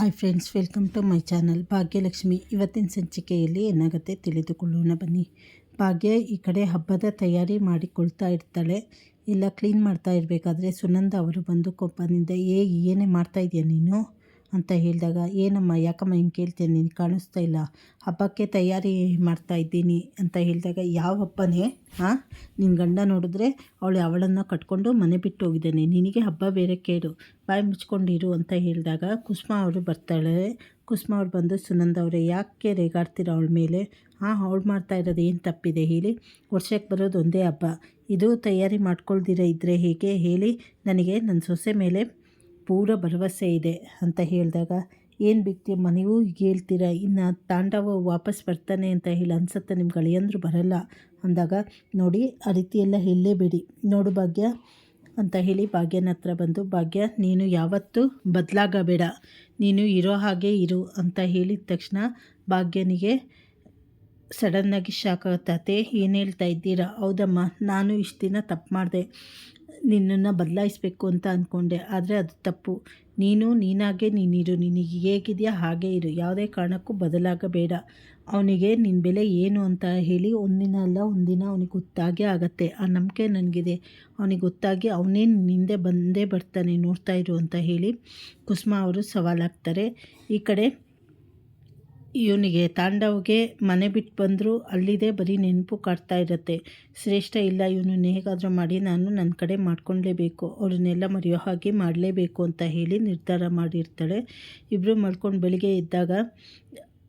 Hi friends welcome to my channel Bhagyalakshmi ಇವತ್ತಿನ ಸಂಚಿಕೆಯಲ್ಲಿ ಏನಾಗುತ್ತೆ ತಿಳಿದುಕೊಳ್ಳೋಣ ಬನ್ನಿ. ಭಾಗ್ಯ ಈ ಕಡೆ ಹಬ್ಬದ ತಯಾರಿ ಮಾಡಿಕೊಳ್ತಾ ಇರ್ತಾಳೆ. ಇಲ್ಲ ಕ್ಲೀನ್ ಮಾಡ್ತಾ ಇರಬೇಕಾದ್ರೆ ಸುನಂದ ಅವರು ಬಂದು ಕೋಪದಿಂದ, ಏ, ಏನೇ ಮಾಡ್ತಾ ಇದೆಯಾ ನೀನು? ಅಂತ ಹೇಳಿದಾಗ, ಏನಮ್ಮ, ಯಾಕಮ್ಮ ಹಿಂಗೆ ಕೇಳ್ತೀನಿ ನೀನು ಕಾಣಿಸ್ತಾ ಇಲ್ಲ. ಹಬ್ಬಕ್ಕೆ ತಯಾರಿ ಮಾಡ್ತಾ ಇದ್ದೀನಿ ಅಂತ ಹೇಳಿದಾಗ, ಯಾವ ಹಬ್ಬನೇ? ಹಾಂ ನಿನ್ನ ಗಂಡ ನೋಡಿದ್ರೆ ಅವಳು ಅವಳನ್ನು ಕಟ್ಕೊಂಡು ಮನೆ ಬಿಟ್ಟು ಹೋಗಿದ್ದಾನೆ. ನಿನಗೆ ಹಬ್ಬ ಬೇರೆ ಕೇಳು ಬಾಯಿ ಮುಚ್ಕೊಂಡಿರು ಅಂತ ಹೇಳಿದಾಗ, ಕುಸುಮ ಅವರು ಬರ್ತಾಳೆ. ಕುಸುಮ ಅವ್ರು ಬಂದು, ಸುನಂದ ಅವರೇ, ಯಾಕೆ ರೇಗಾಡ್ತೀರ ಅವಳ ಮೇಲೆ? ಹಾಂ ಅವಳು ಮಾಡ್ತಾ ಇರೋದು ಏನು ತಪ್ಪಿದೆ? ಹೇಳಿ. ವರ್ಷಕ್ಕೆ ಬರೋದು ಒಂದೇ ಹಬ್ಬ. ಇದು ತಯಾರಿ ಮಾಡ್ಕೊಳ್ದಿರ ಇದ್ದರೆ ಹೇಗೆ? ಹೇಳಿ. ನನಗೆ ನನ್ನ ಸೊಸೆ ಮೇಲೆ ಪೂರ ಭರವಸೆ ಇದೆ ಅಂತ ಹೇಳಿದಾಗ, ಏನು ಬಿಕ್ತಿ ನೀವು ಹೇಳ್ತೀರಾ? ಇನ್ನು ತಾಂಡವ ವಾಪಸ್ ಬರ್ತಾನೆ ಅಂತ ಹೇಳಿ ಅನ್ಸುತ್ತೆ ನಿಮ್ಮ ಗಳಿಯಂದ್ರು ಬರಲ್ಲ. ಅಂದಾಗ, ನೋಡಿ, ಆ ರೀತಿ ಎಲ್ಲ ಹೇಳಲೇಬೇಡಿ. ನೋಡು ಭಾಗ್ಯ, ಅಂತ ಹೇಳಿ ಭಾಗ್ಯನ ಹತ್ರ ಬಂದು, ಭಾಗ್ಯ, ನೀನು ಯಾವತ್ತೂ ಬದಲಾಗಬೇಡ. ನೀನು ಇರೋ ಹಾಗೆ ಇರು, ಅಂತ ಹೇಳಿದ ತಕ್ಷಣ ಭಾಗ್ಯನಿಗೆ ಸಡನ್ನಾಗಿ ಶಾಕ್ ಆಗುತ್ತೆ. ಏನು ಹೇಳ್ತಾ ಇದ್ದೀರಾ? ಹೌದಮ್ಮ, ನಾನು ಇಷ್ಟು ದಿನ ತಪ್ಪು ಮಾಡಿದೆ. ನಿನ್ನನ್ನು ಬದಲಾಯಿಸಬೇಕು ಅಂತ ಅಂದ್ಕೊಂಡೆ ಆದರೆ ಅದು ತಪ್ಪು. ನೀನು, ನೀನಾಗೆ, ನೀನಿರು. ನಿನಗೆ ಹೇಗಿದೆಯಾ ಹಾಗೆ ಇರು. ಯಾವುದೇ ಕಾರಣಕ್ಕೂ ಬದಲಾಗಬೇಡ. ಅವನಿಗೆ ನಿನ್ನ ಬೆಲೆ ಏನು ಅಂತ ಹೇಳಿ ಒಂದಿನ ಅಲ್ಲ, ಒಂದಿನ ಅವನಿಗೆ ಗೊತ್ತಾಗೇ ಆಗತ್ತೆ. ಆ ನಂಬಿಕೆ ನನಗಿದೆ. ಅವನಿಗೆ ಗೊತ್ತಾಗಿ ಅವನೇ ನಿಂದೆ ಬಂದೇ ಬರ್ತಾನೆ, ನೋಡ್ತಾ ಇರು ಅಂತ ಹೇಳಿ ಕುಸುಮ ಅವರು ಸವಾಲಾಗ್ತಾರೆ. ಈ ಕಡೆ ಇವನಿಗೆ ತಾಂಡವ್ಗೆ ಮನೆ ಬಿಟ್ಟು ಬಂದರೂ ಅಲ್ಲಿದೆ ಬರೀ ನೆನಪು ಕಾಡ್ತಾ ಇರುತ್ತೆ. ಶ್ರೇಷ್ಠ ಇಲ್ಲ ಇವನು ಹೇಗಾದರೂ ಮಾಡಿ ನಾನು ನನ್ನ ಕಡೆ ಮಾಡ್ಕೊಳ್ಲೇಬೇಕು ಅವ್ರನ್ನೆಲ್ಲ ಮರೆಯೋ ಹಾಗೆ ಮಾಡಲೇಬೇಕು ಅಂತ ಹೇಳಿ ನಿರ್ಧಾರ ಮಾಡಿರ್ತಾಳೆ. ಇಬ್ಬರು ಮಲ್ಕೊಂಡು ಬೆಳಿಗ್ಗೆ ಇದ್ದಾಗ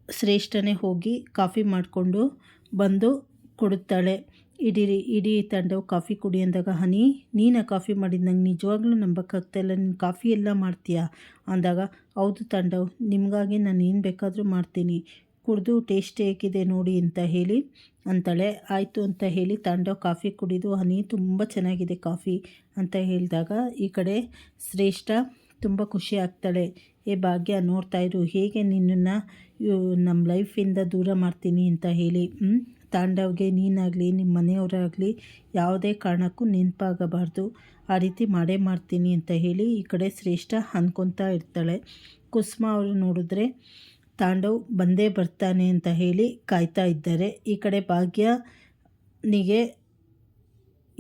ಶ್ರೇಷ್ಠನೇ ಹೋಗಿ ಕಾಫಿ ಮಾಡಿಕೊಂಡು ಬಂದು ಕೊಡುತ್ತಾಳೆ. ಇಡೀ ಇಡೀ ತಂಡವು ಕಾಫಿ ಕುಡಿ ಅಂದಾಗ, ಹನಿ, ನೀನು ಕಾಫಿ ಮಾಡಿದ ನಂಗೆ ನಿಜವಾಗ್ಲೂ ನಂಬಕ್ಕಾಗ್ತಾಯಿಲ್ಲ ನೀನು ಕಾಫಿ ಎಲ್ಲ ಮಾಡ್ತೀಯಾ? ಅಂದಾಗ, ಹೌದು ತಂಡವು, ನಿಮಗಾಗಿ ನಾನು ಏನು ಬೇಕಾದರೂ ಮಾಡ್ತೀನಿ. ಕುಡಿದು ಟೇಸ್ಟ್ ಹೇಗಿದೆ ನೋಡಿ ಅಂತ ಹೇಳಿ. ಅಂತಾಳೆ, ಆಯಿತು ಅಂತ ಹೇಳಿ ತಾಂಡವ್ ಕಾಫಿ ಕುಡಿದು, ಹನಿ, ತುಂಬ ಚೆನ್ನಾಗಿದೆ ಕಾಫಿ ಅಂತ ಹೇಳಿದಾಗ, ಈ ಕಡೆ ಶ್ರೇಷ್ಠ ತುಂಬ ಖುಷಿ ಆಗ್ತಾಳೆ. ಏ ಭಾಗ್ಯ, ನೋಡ್ತಾ ಇರು. ಹೇಗೆ ನಿನ್ನನ್ನು ನಮ್ಮ ಲೈಫಿಂದ ದೂರ ಮಾಡ್ತೀನಿ ಅಂತ ಹೇಳಿ. ತಾಂಡವ್ಗೆ ನೀನಾಗಲಿ ನಿಮ್ಮ ಮನೆಯವರಾಗಲಿ ಯಾವುದೇ ಕಾರಣಕ್ಕೂ ನೆನಪಾಗಬಾರ್ದು. ಆ ರೀತಿ ಮಾಡೇ ಮಾಡ್ತೀನಿ ಅಂತ ಹೇಳಿ ಈ ಕಡೆ ಶ್ರೇಷ್ಠ ಅಂದ್ಕೊತಾ ಇರ್ತಾಳೆ. ಕುಸುಮ ಅವರು ನೋಡಿದ್ರೆ, ತಾಂಡವ್ ಬಂದೇ ಬರ್ತಾನೆ ಅಂತ ಹೇಳಿ ಕಾಯ್ತಾ ಇದ್ದಾರೆ. ಈ ಕಡೆ ಭಾಗ್ಯನಿಗೆ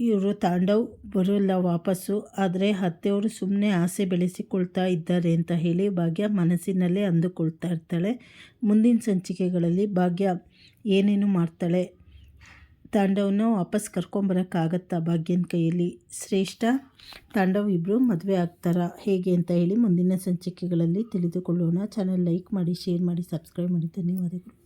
ಇವರು ತಾಂಡವ್ ಬರೋಲ್ಲ ವಾಪಸ್ಸು, ಆದರೆ ಅತ್ತೆಯವರು ಸುಮ್ಮನೆ ಆಸೆ ಬೆಳೆಸಿಕೊಳ್ತಾ ಇದ್ದಾರೆ ಅಂತ ಹೇಳಿ ಭಾಗ್ಯ ಮನಸ್ಸಿನಲ್ಲೇ ಅಂದುಕೊಳ್ತಾ ಇರ್ತಾಳೆ. ಮುಂದಿನ ಸಂಚಿಕೆಗಳಲ್ಲಿ ಭಾಗ್ಯ ಏನೇನು ಮಾಡ್ತಾಳೆ? ತಾಂಡವನ್ನ ವಾಪಸ್ ಕರ್ಕೊಂಬರೋಕ್ಕಾಗತ್ತಾ ಭಾಗ್ಯನ ಕೈಯಲ್ಲಿ? ಶ್ರೇಷ್ಠ, ತಾಂಡವ್ ಇಬ್ಬರು ಮದುವೆ ಆಗ್ತಾರಾ? ಹೇಗೆ ಅಂತ ಹೇಳಿ ಮುಂದಿನ ಸಂಚಿಕೆಗಳಲ್ಲಿ ತಿಳಿದುಕೊಳ್ಳೋಣ. ಚಾನಲ್ ಲೈಕ್ ಮಾಡಿ ಶೇರ್ ಮಾಡಿ ಸಬ್ಸ್ಕ್ರೈಬ್ ಮಾಡಿ. ಧನ್ಯವಾದಗಳು.